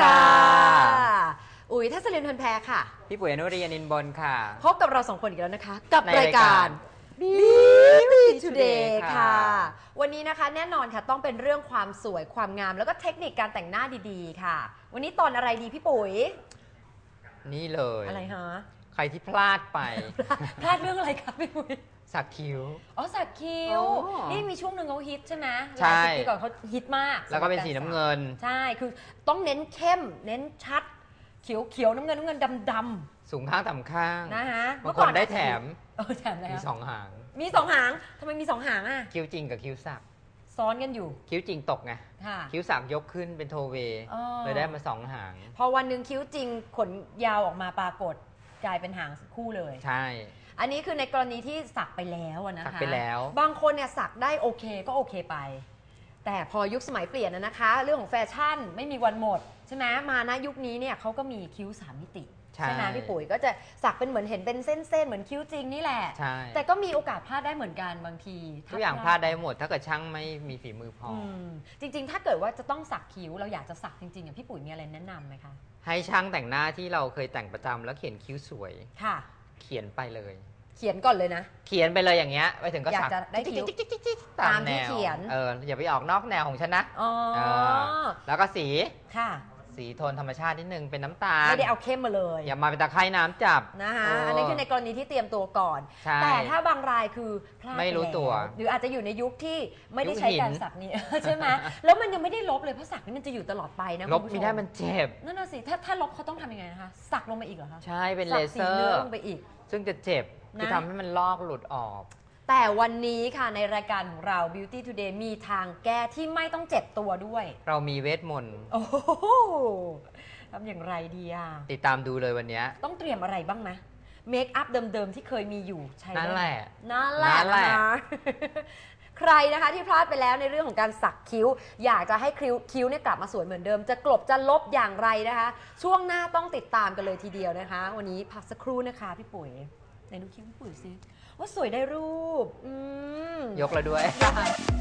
ค่ะ อุ๋ยทัศเรียนพันแพรค่ะ พี่ปุ๋ยอนุรียนินบนค่ะ พบกับเราสองคนอีกแล้วนะคะ กับในรายรายกาการ ร Beauty Today Today ค่ะค่ะ วันนี้นะคะแน่นอนค่ะต้องเป็นเรื่องความสวยความงาม แล้วก็เทคนิคการแต่งหน้าดีๆ ค่ะ วันนี้ตอนอะไรดีพี่ปุ๋ย นี่เลย อะไรฮะ ใครที่พลาดไป พลาดเรื่องอะไรคะพี่ปุ๋ยสักคิ้ว อ๋อสักคิ้ว อ๋อ นี่มีช่วงหนึ่งเขาฮิตใช่ไหมใช่ หลายสิบปีก่อนเขาฮิตมากแล้วก็เป็นสีสำหรับน้ำเงิน ใช่คือต้องเน้นเข้ม เน้นชัด เขียวเขียวๆน้ำเงินน้ำเงินดำดำสูงข้างต่ำข้างๆนะคะบางคนได้แถมเออแถมอะไรมีคะสองหาง มีสองหางทำไมมีสองหางอะ คิ้วจริงกับคิ้วสัก ซ้อนกันอยู่คิ้วจริงตกไง ค่ะ คิ้วสักยกขึ้นเป็นโทเวอ๋อ เลยได้มาสองหาง พอวันหนึ่งคิ้วจริงขนยาวออกมาปรากฏ กลายเป็นหางคู่เลย ใช่ อันนี้คือในกรณีที่สักไปแล้วอะนะคะสักไปแล้ว บางคนเนี่ยสักได้โอเคก็โอเคไป แต่พอยุคสมัยเปลี่ยนนะนะคะ เรื่องของแฟชั่นไม่มีวันหมดใช่ไหมมานะยุคนี้เนี่ยเขาก็มีคิ้วสามมิติ ใช่ไหมพี่ปุ๋ยก็จะสักเป็นเหมือนเห็นเป็นเส้นๆเหมือนคิ้วจริงนี่แหละ ใช่ แต่ก็มีโอกาสพลาดได้เหมือนกันบางทีทุกอย่างพลาดได้หมด ถ้าเกิดช่างไม่มีฝีมือพออือมจริง ๆ ถ้าเกิดว่าจะต้องสักคิ้วเราอยากจะสักจริงๆอะพี่ปุ๋ยมีอะไรแนะนำไหมคะให้ช่างแต่งหน้าที่เราเคยแต่งประจำแล้วเขียนคิ้วสวย ค่ะ เขียนไปเลย เขียนก่อนเลยนะ เขียนไปเลยอย่างเงี้ยไปถึงก็อยากสักจะได้คิ้วจิ๊กจิ๊กจิ๊กจิ๊กตามที่แวเขียน เอออย่าไปออกนอกแนวของฉันนะอ๋อเออแล้วก็สีค่ะ สีโทนธรรมชาตินิดนึงเป็นน้ำตาลไม่ได้เอาเข้มมาเลยอย่ามาเป็นตะไคร่น้ำจับนะคะเอันนี้คือในกรณีที่เตรียมตัวก่อน ใช่ แต่ถ้าบางรายคือพลาดไม่รู้ปแล้ตัวหรืออาจจะอยู่ในยุคที่ไม่ได้ยุคใช้หิน การสักนี้ ใช่ไหมแล้วมันยังไม่ได้ลบเลยเพราะสักนี่มันจะอยู่ตลอดไปนะลบคุณผู้ชไม่ได้มันเจ็บ นั่นน่ะสิถ้าถ้าลบเขาต้องทำยังไงนะคะ สักลงไปอีกเหรอคะใช่เป็นสัเลกเซสีอเนื้อร์ ลงไปอีก ซึ่งจะเจ็บนะคือทำให้มันลอกหลุดออก แต่วันนี้ค่ะในรายการของเรา Beauty Today มีทางแก้ที่ไม่ต้องเจ็บตัวด้วย เรามีเวทมนต์โอ้โหทำอย่างไรดีอะ ติดตามดูเลยวันเนี้ยต้องเตรียมอะไรบ้างไหมเมคอัพเดิมๆ ที่เคยมีอยู่ใช้ได้นั่นแหละ นั่นแหละนั่นแหละนะคะใครนะคะที่พลาดไปแล้วในเรื่องของการสักคิ้ว อยากจะให้คิ้วคิ้วเนี่ยกลับมาสวยเหมือนเดิม จะกลบจะลบอย่างไรนะคะ ช่วงหน้าต้องติดตามกันเลยทีเดียวนะคะ วันนี้พักสักครู่นะคะพี่ปุ๋ย ไหนดูคิ้วพี่ปุ๋ยซิว่าสวยได้รูป อืม ยกแล้วด้วยค่ะ